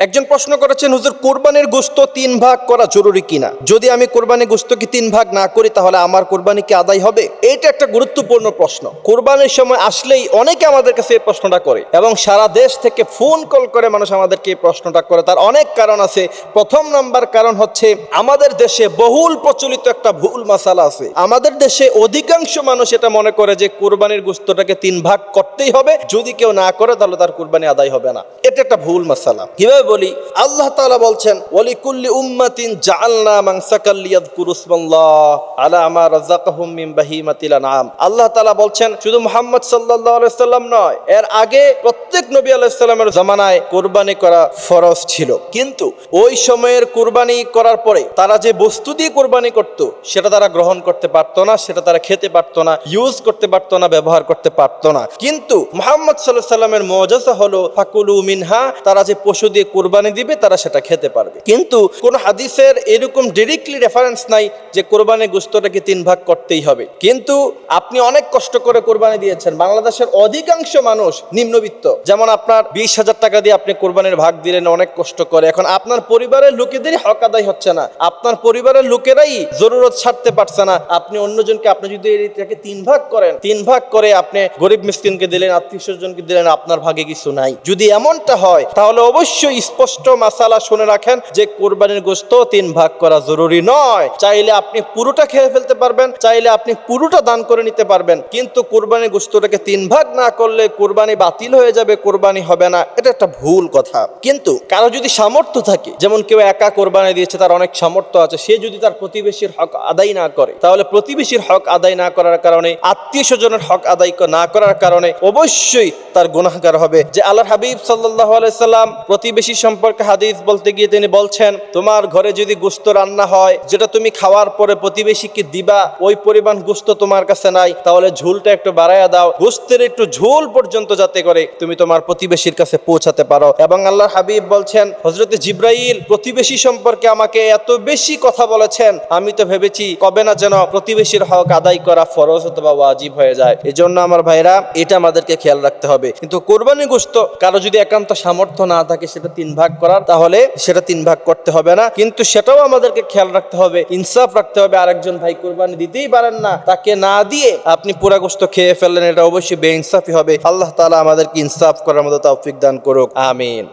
একজন প্রশ্ন করেছেন, হুজুর, কোরবানির গোস্ত তিন ভাগ করা জরুরি কিনা? যদি আমি কোরবানির গোস্তকে তিন ভাগ না করি, তাহলে আমার কোরবানি কি আদায় হবে? এটা একটা গুরুত্বপূর্ণ প্রশ্ন। কোরবানির সময় আসলেই অনেকে আমাদের কাছে এই প্রশ্নটা করে এবং সারা দেশ থেকে ফোন কল করে মানুষ আমাদেরকে এই প্রশ্নটা করে। তার অনেক কারণ আছে। প্রথম নাম্বার কারণ হচ্ছে, আমাদের দেশে বহুল প্রচলিত একটা ভুল মশালা আছে। আমাদের দেশে অধিকাংশ মানুষ এটা মনে করে যে কোরবানির গোস্তটাকে তিন ভাগ করতেই হবে। যদি কেউ না করে, তাহলে তার কোরবানি আদায় হবে না। এটা একটা ভুল মাসালা। কীভাবে বলি, আল্লাহ তাআলা বলছেন উম্মাতিন আলা আল্লাহ বলছেন, শুধু সাল্লাল্লাহু আলাইহি সাল্লাম নয়, এর আগে প্রত্যেক নবী আলাইহিস সালামের জামানায় কোরবানি করা ফরজ ছিল। কিন্তু ওই সময়ের কোরবানি করার পরে তারা যে বস্তু দিয়ে কোরবানি করত, সেটা তারা গ্রহণ করতে পারতো না, সেটা তারা খেতে পারতো না ইউজ করতে পারতো না, ব্যবহার করতে পারতো না। কিন্তু মোহাম্মদ সাল্লাহ সাল্লামের মজাজা হলো, ফাকুলু মিনহা তারা যে পশু দিয়ে কোরবানি দিবে, তারা সেটা খেতে পারবে। কিন্তু কোন হাদিসের এরকম ডিরেক্টলি রেফারেন্স নাই যে কোরবানি গোস্তটাকে তিন ভাগ করতেই হবে। কিন্তু আপনি অনেক কষ্ট করে কোরবানি দিয়েছেন। বাংলাদেশের অধিকাংশ মানুষ নিম্নবিত্ত। যেমন আপনার বিশ হাজার টাকা দিয়ে আপনি কোরবানির ভাগ দিলেন, অনেক কষ্ট করে। এখন আপনার পরিবারের লোকেদেরই হক আদায় হচ্ছে না। আপনার পরিবারের লোকেরাই জরুরত ছাড়তে পারছে না। আপনি অন্যজনকে, আপনি যদি এটাকে তিন ভাগ করেন, তিন ভাগ করে আপনি গরিব মিসকিনকে দিলেন, আত্মীয় স্বজনকে দিলেন, আপনার ভাগে কিছু নাই। যদি এমনটা হয়, তাহলে অবশ্যই স্পষ্ট মাসালা শুনে রাখেন যে কোরবানির গোস্ত তিন ভাগ করা জরুরি নয়। চাইলে আপনি পুরোটা খেয়ে ফেলতে পারবেন, চাইলে আপনি পুরোটা দান করে নিতে পারবেন। কিন্তু কোরবানির গোস্তটাকে তিন ভাগ না করলে কোরবানি বাতিল হয়ে যাবে, কোরবানি হবে না। এটা একটা ভুল কথা। কিন্তু কারও যদি সামর্থ্য থাকে, যেমন কেউ একা কোরবানি দিয়েছে, তার অনেক সামর্থ্য আছে, সে যদি তার প্রতিবেশীর হক আদায় না করে, তাহলে প্রতিবেশীর হক আদায় না করার কারণে আত্মীয় স্বজনের হক আদায় না করার কারণে অবশ্যই তার গুনাহগার হবে। যে আল্লাহ হাবিব সাল্লাহ আলাইসাল্লাম প্রতিবেশী সম্পর্কে হাদিস বলতে গিয়ে তিনি বলছেন, তোমার ঘরে যদি গোস্ত রান্না হয়, যেটা তুমি খাওয়ার পরে প্রতিবেশীকে দিবা, ওই পরিমাণ গোস্ত তোমার কাছে নাই। তাহলে ঝোলটা একটু বাড়াইয়া দাও। গোস্তের একটু ঝোল পর্যন্ত যাতে করে তুমি তোমার প্রতিবেশীর কাছে পৌঁছাতে পারো। এবং আল্লাহ হাবিব বলছেন হজরতে জিব্রাইল প্রতিবেশী সম্পর্কে আমাকে এত বেশি কথা বলেছেন, আমি তো ভেবেছি কবে না যেন প্রতিবেশীর হক আদায় করা ফরজ অথবা ওয়াজিব হয়ে যায়। এই জন্য আমার ভাইরা এটা আমাদেরকে খেয়াল রাখতে হবে। কিন্তু কোরবানি গোস্ত কারও যদি একান্ত সামর্থ্য না থাকে, সেটা তিন ভাগ করার, তাহলে সেটা তিন ভাগ করতে হবে না। কিন্তু সেটাও আমাদেরকে খেয়াল রাখতে হবে, ইনসাফ রাখতে হবে। আরেকজন ভাই কোরবানি দিতেই পারেন না, তাকে না দিয়ে আপনি পুরা গোস্ত খেয়ে ফেললেন, এটা অবশ্যই বেইনসাফি হবে। আল্লাহ তালা আমাদেরকে ইনসাফ করার মতো তৌফিক দান করুক, আমিন।